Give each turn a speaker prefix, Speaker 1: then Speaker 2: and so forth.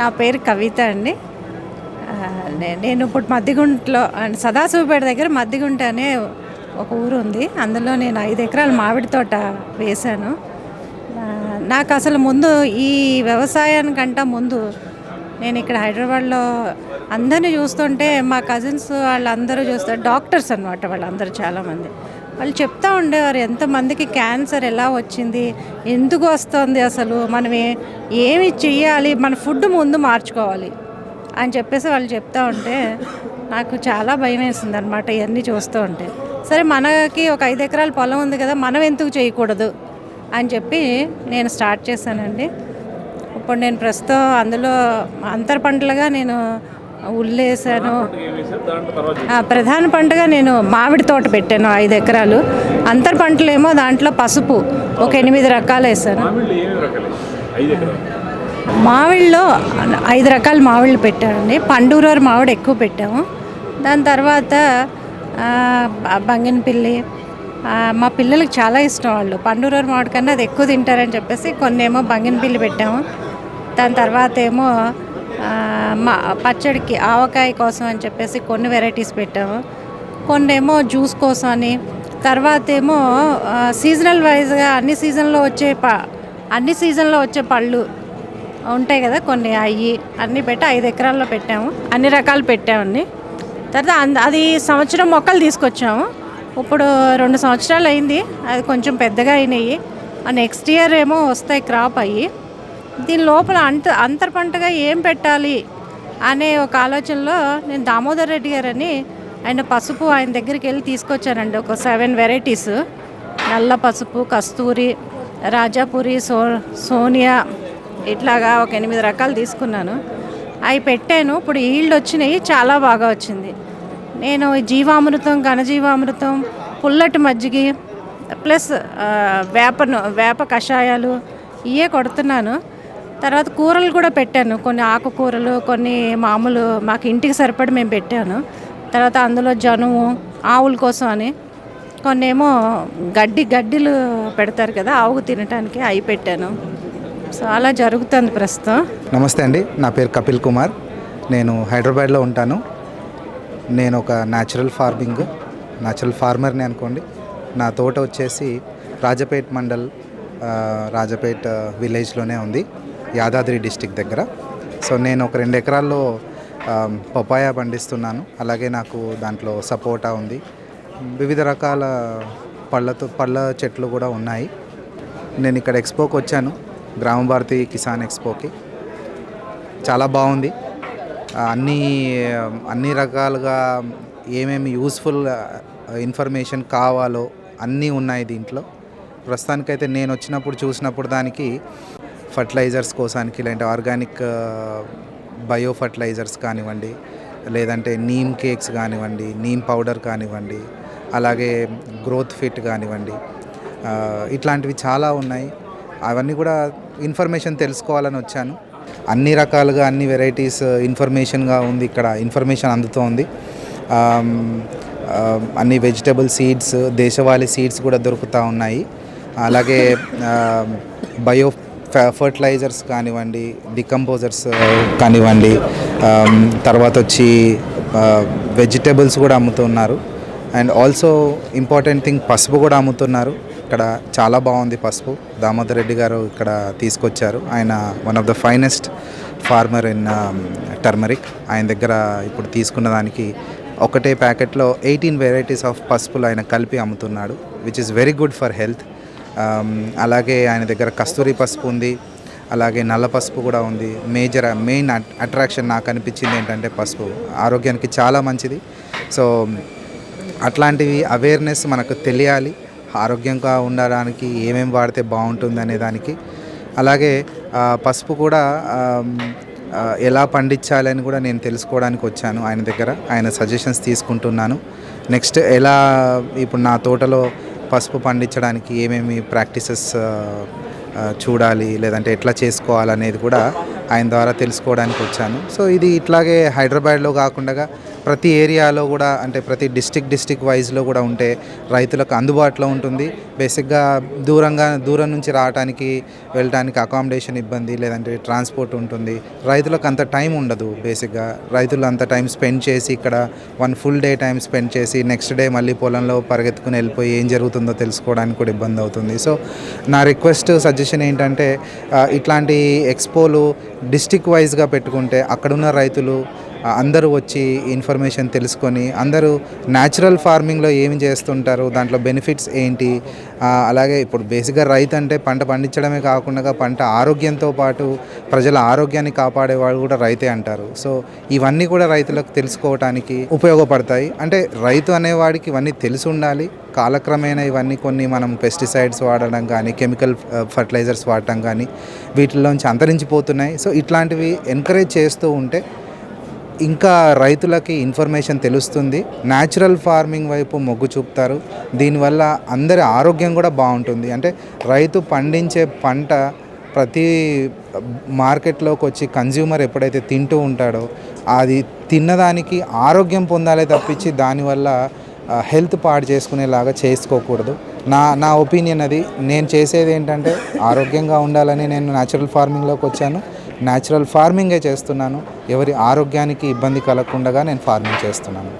Speaker 1: నా పేరు కవిత అండి. నేను ఇప్పుడు మద్దిగుంటలో సదాశివపేట దగ్గర మద్దిగుంట అనే ఒక ఊరు ఉంది. అందులో నేను ఐదు ఎకరాల మామిడి తోట వేశాను. నాకు అసలు ముందు ఈ వ్యవసాయానికంట ముందు నేను ఇక్కడ హైదరాబాద్లో అందరినీ చూస్తుంటే మా కజిన్స్ వాళ్ళందరూ చూస్తారు డాక్టర్స్ అనమాట వాళ్ళందరూ చాలామంది. వాళ్ళు చెప్తా ఉండేవారు ఎంతమందికి క్యాన్సర్ ఎలా వచ్చింది? ఎందుకు వస్తుంది అసలు? మనం ఏమి చెయ్యాలి? మన ఫుడ్ ముందు మార్చుకోవాలి. అని చెప్పేసి వాళ్ళు చెప్తా ఉంటే నాకు చాలా భయం వేసింది అనమాట ఇవన్నీ చూస్తూ ఉంటే. సరే మనకి ఒక ఐదు ఎకరాల పొలం ఉంది కదా మనం ఎందుకు చేయకూడదు? అని చెప్పి నేను స్టార్ట్ చేశానండి. ఇప్పుడు నేను ప్రస్తుతం అందులో అంతర పంటలుగా నేను ఉల్లేసాను ప్రధాన పంటగా నేను మామిడి తోట పెట్టాను ఐదు ఎకరాలు. అంతర పంటలేమో దాంట్లో పసుపు ఒక ఎనిమిది రకాలు వేసాను. మామిడిలో ఐదు రకాల మామిళ్ళు పెట్టామండి పండూరూరు మామిడి ఎక్కువ పెట్టాము. దాని తర్వాత బంగినపిల్లి మా పిల్లలకి చాలా ఇష్టం వాళ్ళు. పండూరూరు మామిడి కన్నా అది ఎక్కువ తింటారని చెప్పేసి కొన్ని ఏమో బంగినపిల్లి పెట్టాము. దాని తర్వాత ఏమో మా పచ్చడికి ఆవకాయ కోసం అని చెప్పేసి కొన్ని వెరైటీస్ పెట్టాము. కొన్ని ఏమో జ్యూస్ కోసం అని తర్వాత ఏమో సీజనల్ వైజ్గా అన్ని సీజన్లో వచ్చే ప అన్ని సీజన్లో వచ్చే పళ్ళు ఉంటాయి కదా కొన్ని అయ్యి అన్నీ పెట్టి ఐదు ఎకరాల్లో పెట్టాము. అన్ని రకాలు పెట్టామండి తర్వాత అంద- అది సంవత్సరం మొక్కలు తీసుకొచ్చాము. ఇప్పుడు రెండు సంవత్సరాలు అయింది. అది కొంచెం పెద్దగా అయినాయి. నెక్స్ట్ ఇయర్ ఏమో వస్తాయి క్రాప్ అయ్యి. దీని లోపల అంత అంతర్ పంటగా ఏం పెట్టాలి అనే ఒక ఆలోచనలో నేను దామోదర్ రెడ్డి గారని ఆయన పసుపు ఆయన దగ్గరికి వెళ్ళి తీసుకొచ్చానండి ఒక సెవెన్ వెరైటీస్ నల్ల పసుపు కస్తూరి రాజాపురి సో సోనియా ఇట్లాగా ఒక ఎనిమిది రకాలు తీసుకున్నాను. అవి పెట్టాను. ఇప్పుడు ఈల్డ్ వచ్చినాయి. చాలా బాగా వచ్చింది. నేను జీవామృతం ఘనజీవామృతం పుల్లటి మజ్జిగి ప్లస్ వేపను వేప వేప కషాయాలు ఇవే కొడుతున్నాను. తర్వాత కూరలు కూడా పెట్టాను. కొన్ని ఆకుకూరలు కొన్ని మామూలు మాకు ఇంటికి సరిపడి మేము పెట్టాను. తర్వాత అందులో జనుము ఆవుల కోసం అని. కొన్ని ఏమో గడ్డి గడ్డిలు పెడతారు కదా ఆవుకు తినడానికి అవి పెట్టాను. సో అలా జరుగుతుంది ప్రస్తుతం.
Speaker 2: నమస్తే అండి. నా పేరు కపిల్ కుమార్. నేను హైదరాబాద్లో ఉంటాను. నేను ఒక న్యాచురల్ ఫార్మింగ్ న్యాచురల్ ఫార్మర్ని అనుకోండి. నా తోట వచ్చేసి రాజపేట్ మండల్ రాజపేట్ విలేజ్లోనే ఉంది. యాదాద్రి డిస్టిక్ దగ్గర. సో నేను ఒక రెండు ఎకరాల్లో పపాయా పండిస్తున్నాను. అలాగే నాకు దాంట్లో సపోటా ఉంది. వివిధ రకాల పళ్ళతో పళ్ళ చెట్లు కూడా ఉన్నాయి. నేను ఇక్కడ ఎక్స్పోకి వచ్చాను. గ్రామ భారతి కిసాన్ ఎక్స్పోకి. చాలా బాగుంది. అన్ని అన్ని రకాలుగా ఏమేమి యూస్ఫుల్ ఇన్ఫర్మేషన్ కావాలో అన్నీ ఉన్నాయి దీంట్లో. ప్రస్తుతానికైతే నేను వచ్చినప్పుడు చూసినప్పుడు దానికి ఫర్టిలైజర్స్ కోసానికి లేదంటే ఆర్గానిక్ బయో ఫర్టిలైజర్స్ కానివ్వండి లేదంటే నీమ్ కేక్స్ కానివ్వండి నీమ్ పౌడర్ కానివ్వండి అలాగే గ్రోత్ ఫిట్ కానివ్వండి ఇట్లాంటివి చాలా ఉన్నాయి. అవన్నీ కూడా ఇన్ఫర్మేషన్ తెలుసుకోవాలని వచ్చాను. అన్ని రకాలుగా అన్ని వెరైటీస్ uh, ఇన్ఫర్మేషన్గా ఉంది ఇక్కడ. ఇన్ఫర్మేషన్ అందుతోంది అన్ని వెజిటబుల్ సీడ్స్ దేశవాళీ సీడ్స్ కూడా దొరుకుతూ ఉన్నాయి. అలాగే బయో ఫర్టిలైజర్స్ కానివ్వండి డికంపోజర్స్ uh, కానివ్వండి తర్వాత వచ్చి వెజిటబుల్స్ కూడా అమ్ముతున్నారు. అండ్ ఆల్సో ఇంపార్టెంట్ థింగ్ పసుపు కూడా అమ్ముతున్నారు. ఇక్కడ చాలా బాగుంది పసుపు. దామోదర్ రెడ్డి గారు ఇక్కడ తీసుకొచ్చారు. ఆయన one of the finest farmer in turmeric ఆయన దగ్గర ఇప్పుడు తీసుకున్న దానికి ఒకటే ప్యాకెట్లో ఎయిటీన్ వెరైటీస్ ఆఫ్ పసుపులు ఆయన కలిపి అమ్ముతున్నాడు which is very good for health అలాగే ఆయన దగ్గర కస్తూరి పసుపు ఉంది. అలాగే నల్ల పసుపు కూడా ఉంది. మేజర్ మెయిన్ అట్రాక్షన్ నాకు అనిపించింది ఏంటంటే పసుపు. ఆరోగ్యానికి చాలా మంచిది. సో అట్లాంటివి అవేర్నెస్ మనకు తెలియాలి. ఆరోగ్యంగా ఉండడానికి ఏమేమి వాడితే బాగుంటుంది అనే దానికి. అలాగే పసుపు కూడా ఎలా పండించాలని కూడా నేను తెలుసుకోవడానికి వచ్చాను ఆయన దగ్గర. ఆయన సజెషన్స్ తీసుకుంటున్నాను. నెక్స్ట్ ఎలా ఇప్పుడు నా తోటలో పసుపు పండించడానికి ఏమేమి ప్రాక్టీసెస్ చూడాలి లేదంటే ఎట్లా చేసుకోవాలనేది కూడా ఆయన ద్వారా తెలుసుకోవడానికి వచ్చాను. సో ఇది ఇట్లాగే హైదరాబాద్లో కాకుండా ప్రతి ఏరియాలో కూడా అంటే ప్రతి డిస్టిక్ డిస్టిక్ వైజ్లో కూడా ఉంటే రైతులకు అందుబాటులో ఉంటుంది. బేసిక్గా దూరంగా దూరం నుంచి రావడానికి వెళ్ళడానికి అకామిడేషన్ ఇబ్బంది లేదంటే ట్రాన్స్పోర్ట్ ఉంటుంది. రైతులకు అంత టైం ఉండదు బేసిక్గా. రైతులు అంత టైం స్పెండ్ చేసి ఇక్కడ one full day time spend చేసి నెక్స్ట్ డే మళ్ళీ పొలంలో పరిగెత్తుకుని వెళ్ళిపోయి ఏం జరుగుతుందో తెలుసుకోవడానికి కూడా ఇబ్బంది అవుతుంది. సో నా రిక్వెస్ట్ సజెషన్ ఏంటంటే ఇట్లాంటి ఎక్స్పోలు డిస్టిక్ వైజ్గా పెట్టుకుంటే అక్కడున్న రైతులు అందరూ వచ్చి ఇన్ఫర్మేషన్ తెలుసుకొని అందరూ న్యాచురల్ ఫార్మింగ్లో ఏమి చేస్తుంటారు? దాంట్లో బెనిఫిట్స్ ఏంటి? అలాగే ఇప్పుడు బేసిక్గా రైతు అంటే పంట పండించడమే కాకుండా పంట ఆరోగ్యంతో పాటు ప్రజల ఆరోగ్యాన్ని కాపాడేవాడు కూడా రైతే అంటారు. సో ఇవన్నీ కూడా రైతులకు తెలుసుకోవటానికి ఉపయోగపడతాయి. అంటే రైతు అనేవాడికి ఇవన్నీ తెలిసి ఉండాలి. కాలక్రమేణా ఇవన్నీ కొన్ని మనం పెస్టిసైడ్స్ వాడడం కానీ కెమికల్ ఫర్టిలైజర్స్ వాడటం కానీ వీటిల్లోంచి అంతరించిపోతున్నాయి. సో ఇట్లాంటివి ఎంకరేజ్ చేస్తూ ఉంటే ఇంకా రైతులకి ఇన్ఫర్మేషన్ తెలుస్తుంది. న్యాచురల్ ఫార్మింగ్ వైపు మొగ్గు చూపుతారు. దీనివల్ల అందరి ఆరోగ్యం కూడా బాగుంటుంది. అంటే రైతు పండించే పంట ప్రతి మార్కెట్లోకి వచ్చి కన్జ్యూమర్ ఎప్పుడైతే తింటూ ఉంటాడో అది తిన్నదానికి ఆరోగ్యం పొందాలే తప్పించి దానివల్ల హెల్త్ పాడు చేసుకునేలాగా చేసుకోకూడదు. నా నా ఒపీనియన్ అది. నేను చేసేది ఏంటంటే ఆరోగ్యంగా ఉండాలని నేను న్యాచురల్ ఫార్మింగ్లోకి వచ్చాను. న్యాచురల్ ఫార్మింగే చేస్తున్నాను. ఎవరి ఆరోగ్యానికి ఇబ్బంది కలగకుండా నేను ఫార్మింగ్ చేస్తున్నాను.